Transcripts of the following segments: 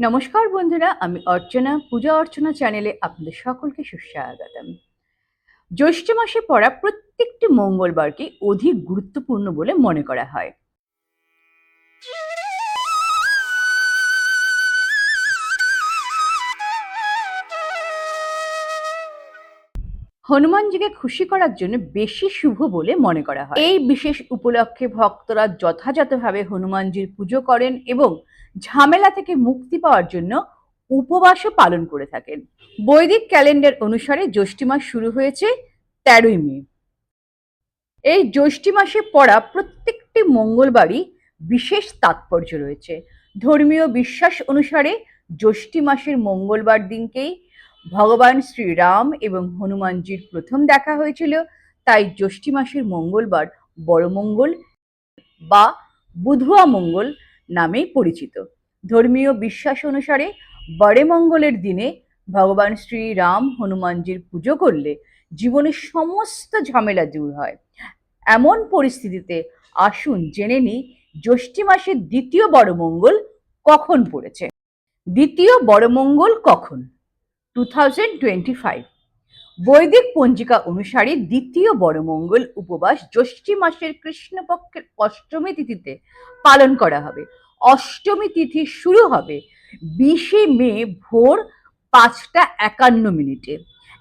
নমস্কার বন্ধুরা, আমি অর্চনা, পূজা অর্চনা চ্যানেলে আপনাদের সকলকে সুস্বাগতম। জ্যৈষ্ঠ মাসে পড়া প্রত্যেকটি মঙ্গলবারকে অধিক গুরুত্বপূর্ণ বলে মনে করা হয়। হনুমানজিকে খুশি করার জন্য বেশি শুভ বলে মনে করা হয়। এই বিশেষ উপলক্ষে ভক্তরা যথাযথভাবে হনুমানজির পুজো করেন এবং ঝামেলা থেকে মুক্তি পাওয়ার জন্য উপবাসও পালন করে থাকেন। বৈদিক ক্যালেন্ডার অনুসারে জ্যৈষ্ঠ মাস শুরু হয়েছে তেরোই মে। এই জ্যৈষ্ঠ মাসে পড়া প্রত্যেকটি মঙ্গলবারই বিশেষ তাৎপর্য রয়েছে। ধর্মীয় বিশ্বাস অনুসারে জ্যৈষ্ঠ মাসের মঙ্গলবার দিনকেই ভগবান শ্রীরাম এবং হনুমানজির প্রথম দেখা হয়েছিল, তাই জ্যৈষ্ঠ মাসের মঙ্গলবার বড় মঙ্গল বা বুধুয়া মঙ্গল নামেই পরিচিত। ধর্মীয় বিশ্বাস অনুসারে বড়ে মঙ্গলের দিনে ভগবান শ্রীরাম হনুমানজির পুজো করলে জীবনের সমস্ত ঝামেলা দূর হয়। এমন পরিস্থিতিতে আসুন জেনে নিই জ্যৈষ্ঠী মাসের দ্বিতীয় বড় মঙ্গল কখন পড়েছে। দ্বিতীয় বড় মঙ্গল কখন? টু থাউজেন্ড টোয়েন্টি ফাইভ বৈদিক পঞ্জিকা অনুসারে দ্বিতীয় বড় মঙ্গল উপবাস জ্যৈষ্ঠী মাসের কৃষ্ণপক্ষের অষ্টমী তিথিতে পালন করা হবে। অষ্টমী তিথি শুরু হবে বিশে মে ভোর পাঁচটা একান্ন মিনিটে।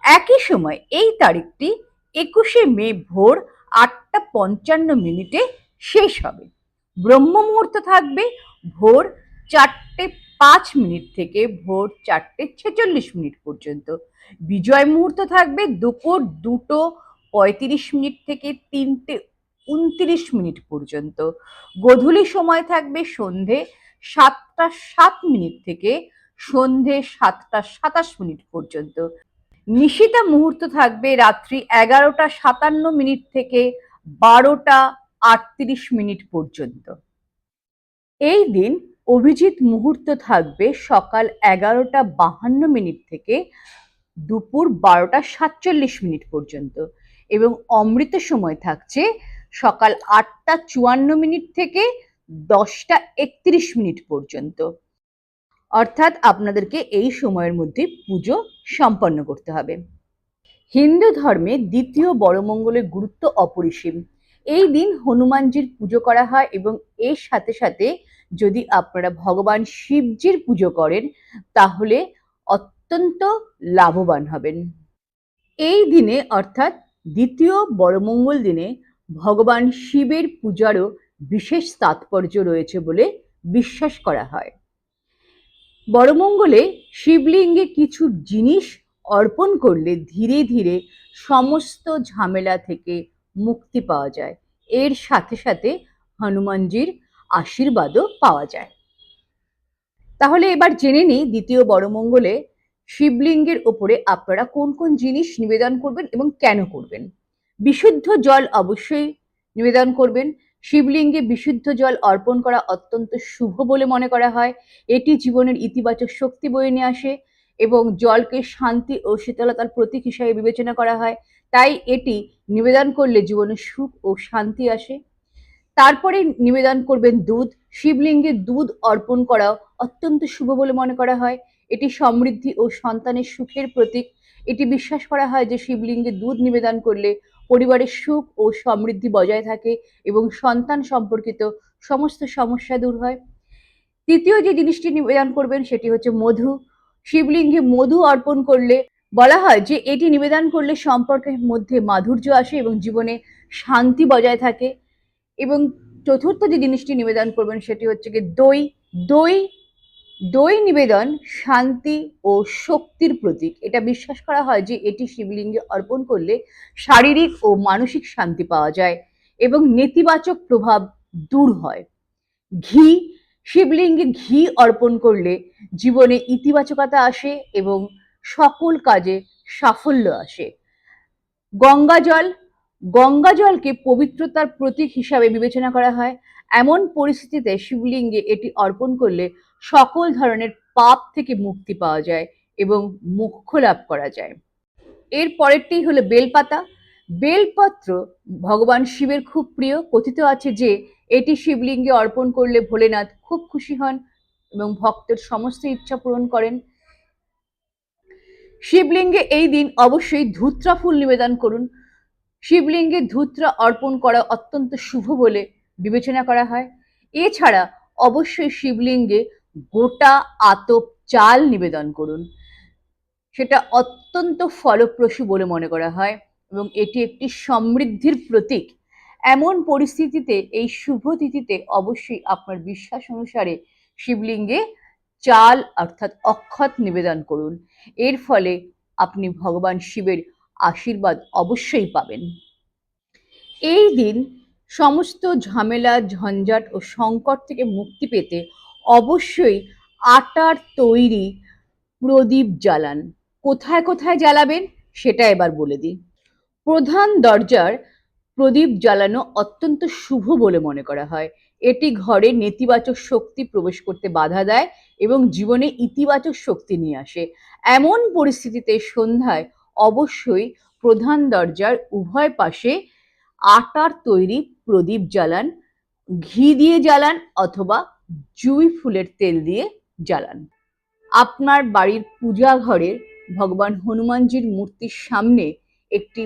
একই সময় এই তারিখটি একুশে মে ভোর আটটা পঞ্চান্ন মিনিটে শেষ হবে। ব্রহ্ম মুহূর্ত থাকবে ভোর চারটে পাঁচ মিনিট থেকে ভোর চারটে ছেচল্লিশ মিনিট পর্যন্ত। বিজয় মুহূর্ত থাকবে দুপুর দুটো পঁয়ত্রিশ মিনিট থেকে তিনটে উনত্রিশ মিনিট পর্যন্ত। গোধূলি সময় থাকবে সন্ধে সাতটা সাত মিনিট থেকে সন্ধে সাতটা সাতাশ মিনিট পর্যন্ত। নিশিতা মুহূর্ত থাকবে রাত্রি এগারোটা সাতান্ন মিনিট থেকে বারোটা আটত্রিশ মিনিট পর্যন্ত। এই দিন অভিজিৎ মুহূর্ত থাকবে সকাল এগারোটা বাহান্ন মিনিট থেকে দুপুর বারোটা সাতচল্লিশ মিনিট পর্যন্ত এবং অমৃত সময় থাকছে সকাল আটটা চুয়ান্ন মিনিট থেকে দশটা একত্রিশ মিনিট পর্যন্ত। অর্থাৎ আপনাদেরকে এই সময়ের মধ্যে পুজো সম্পন্ন করতে হবে। হিন্দু ধর্মে দ্বিতীয় বড় মঙ্গলের গুরুত্ব অপরিসীম। এই দিন হনুমানজির পুজো করা হয় এবং এর সাথে সাথে যদি আপনারা ভগবান শিবজির পুজো করেন, তাহলে অত্যন্ত লাভবান হবেন। এই দিনে, অর্থাৎ দ্বিতীয় বড়মঙ্গল দিনে, ভগবান শিবের পূজারও বিশেষ তাৎপর্য রয়েছে বলে বিশ্বাস করা হয়। বড়মঙ্গলে শিবলিঙ্গে কিছু জিনিস অর্পণ করলে ধীরে ধীরে সমস্ত ঝামেলা থেকে মুক্তি পাওয়া যায়। এর সাথে সাথে হনুমানজির আশীর্বাদও পাওয়া যায়। তাহলে এবার জেনে নিই দ্বিতীয় বড় মঙ্গলে শিবলিঙ্গের ওপরে আপনারা কোন কোন জিনিস নিবেদন করবেন এবং কেন করবেন? বিশুদ্ধ জল অবশ্যই নিবেদন করবেন। শিবলিঙ্গে বিশুদ্ধ জল অর্পণ করা অত্যন্ত শুভ বলে মনে করা হয়। এটি জীবনের ইতিবাচক শক্তি বয়ে নিয়ে আসে এবং জলকে শান্তি ও শীতলতার প্রতীক হিসাবে বিবেচনা করা হয়। তাই এটি নিবেদন করলে জীবনে সুখ ও শান্তি আসে। তারপরে নিবেদন করবেন দুধ। শিবলিঙ্গে দুধ অর্পণ করাও অত্যন্ত শুভ বলে মনে করা হয়। এটি সমৃদ্ধি ও সন্তানের সুখের প্রতীক। এটি বিশ্বাস করা হয় যে শিবলিঙ্গে দুধ নিবেদন করলে পরিবারের সুখ ও সমৃদ্ধি বজায় থাকে এবং সন্তান সম্পর্কিত সমস্ত সমস্যা দূর হয়। তৃতীয় যে জিনিসটি নিবেদন করবেন সেটি হচ্ছে মধু। শিবলিঙ্গে মধু অর্পণ করলে বলা হয় যে এটি নিবেদন করলে সম্পর্কের মধ্যে মাধুর্য আসে এবং জীবনে শান্তি বজায় থাকে। এবং চতুর্থ যে জিনিসটি নিবেদন করবেন সেটি হচ্ছে কি দই দই দই নিবেদন শান্তি ও শক্তির প্রতীক। এটা বিশ্বাস করা হয় যে এটি শিবলিঙ্গে অর্পণ করলে শারীরিক ও মানসিক শান্তি পাওয়া যায় এবং নেতিবাচক প্রভাব দূর হয়। ঘি, শিবলিঙ্গে ঘি অর্পণ করলে জীবনে ইতিবাচকতা আসে এবং সকল কাজে সাফল্য আসে। গঙ্গা জল গঙ্গা জলকে পবিত্রতার প্রতীক হিসাবে বিবেচনা করা হয়। এমন পরিস্থিতিতে শিবলিঙ্গে এটি অর্পণ করলে সকল ধরনের পাপ থেকে মুক্তি পাওয়া যায় এবং মোক্ষ লাভ করা যায়। এর পরেরটি হলো বেলপাতা। বেলপত্র ভগবান শিবের খুব প্রিয়। কথিত আছে যে, এটি শিবলিঙ্গে অর্পণ করলে ভোলেনাথ খুব খুশি হন এবং ভক্তের সমস্ত ইচ্ছা পূরণ করেন। শিবলিঙ্গে এই দিন অবশ্যই ধূত্রা ফুল নিবেদন করুন। শিবলিঙ্গে ধূত্রা অর্পণ করা অত্যন্ত শুভ বলে বিবেচনা করা হয়। এছাড়া অবশ্যই শিবলিঙ্গে গোটা আতপ চাল নিবেদন করুন। সেটা অত্যন্ত ফলপ্রসূ বলে মনে করা হয় এবং এটি একটি সমৃদ্ধির প্রতীক। এমন পরিস্থিতিতে, এই শুভ তিথিতে অবশ্যই আপনার বিশ্বাস অনুসারে শিবলিঙ্গে চাল অর্থাৎ অক্ষত নিবেদন করুন। এর ফলে আপনি ভগবান শিবের আশীর্বাদ অবশ্যই পাবেন। এই দিন সমস্ত ঝামেলা, ঝঞ্ঝাট ও সংকট থেকে মুক্তি পেতে অবশ্যই আটার তৈরি প্রদীপ জ্বালান। কোথায় কোথায় জ্বালাবেন সেটা এবার বলে দিই। প্রধান দরজার প্রদীপ জ্বালানো অত্যন্ত শুভ বলে মনে করা হয়। এটি ঘরে নেতিবাচক শক্তি প্রবেশ করতে বাধা দেয় এবং জীবনে ইতিবাচক শক্তি নিয়ে আসে। এমন পরিস্থিতিতে সন্ধ্যায় অবশ্যই প্রধান দরজার উভয় পাশে আটার তৈরি প্রদীপ জ্বালান, ঘি দিয়ে জ্বালান অথবা জুই ফুলের তেল দিয়ে জ্বালান। আপনার বাড়ির পূজা ঘরের ভগবান হনুমানজির মূর্তির সামনে একটি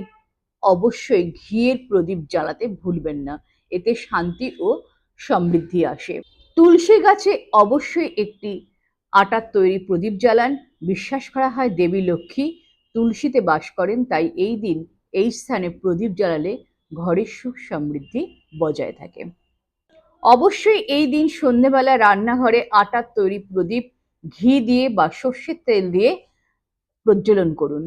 অবশ্যই ঘিয়ের প্রদীপ জ্বালাতে ভুলবেন না। এতে শান্তি ও সমৃদ্ধি আসে। তুলসী গাছে অবশ্যই একটি আটার তৈরি প্রদীপ জ্বালান। বিশ্বাস করা হয় দেবী লক্ষ্মী তুলসীতে বাস করেন, তাই এই দিন এই স্থানে প্রদীপ জ্বালালে ঘরের সুখ সমৃদ্ধি বজায় থাকে। অবশ্যই এই দিন সন্ধেবেলা রান্নাঘরে আটার তৈরি প্রদীপ, ঘি দিয়ে বা সর্ষের তেল দিয়ে প্রজ্বলন করুন।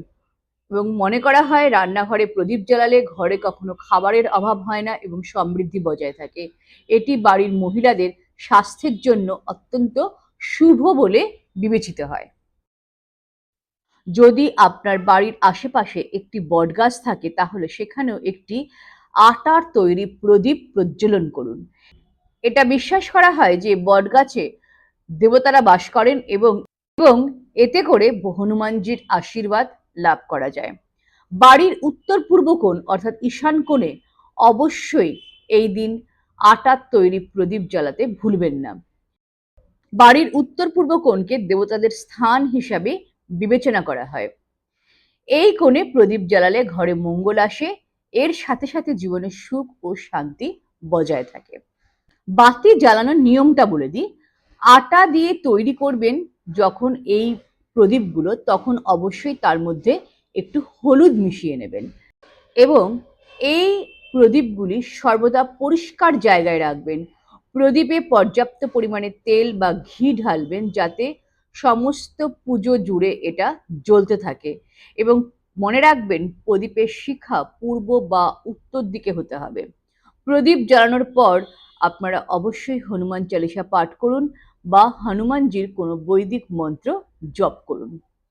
এবং মনে করা হয়, রান্নাঘরে প্রদীপ জ্বালালে ঘরে কখনো খাবারের অভাব হয় না এবং সমৃদ্ধি বজায় থাকে। এটি বাড়ির মহিলাদের স্বাস্থ্যের জন্য অত্যন্ত শুভ বলে বিবেচিত হয়। যদি আপনার বাড়ির আশেপাশে একটি বটগাছ থাকে, তাহলে সেখানেও একটি আটার তৈরি প্রদীপ প্রজ্বলন করুন। এটা বিশ্বাস করা হয় যে বটগাছে দেবতারা বাস করেন এবং এবং এতে করে হনুমানজির আশীর্বাদ লাভ করা যায়। বাড়ির উত্তর পূর্ব কোণ, অর্থাৎ ঈশান কোণে, অবশ্যই এই দিন আটার তৈরি প্রদীপ জ্বালাতে ভুলবেন না। বাড়ির উত্তর পূর্ব কোণকে দেবতাদের স্থান হিসাবে বিবেচনা করা হয়। এই কোণে প্রদীপ জ্বালালে ঘরে মঙ্গল আসে, এর সাথে সাথে জীবনে সুখ ও শান্তি বজায় থাকে। বাতি জ্বালানোর নিয়মটা বলে দিই। আটা দিয়ে তৈরি করবেন যখন এই প্রদীপগুলো, তখন অবশ্যই তার মধ্যে একটু হলুদ মিশিয়ে নেবেন। এবং এই প্রদীপগুলি সর্বদা পরিষ্কার জায়গায় রাখবেন। প্রদীপে পর্যাপ্ত পরিমাণে তেল বা ঘি ঢালবেন যাতে সমস্ত পুজো জুড়ে এটা জ্বলতে থাকে। এবং মনে রাখবেন, প্রদীপের শিখা পূর্ব বা উত্তর দিকে হতে হবে। প্রদীপ জ্বালানোর পর আপনারা অবশ্যই হনুমান চালিসা পাঠ করুন বা হনুমানজির কোনো বৈদিক মন্ত্র জপ করুন।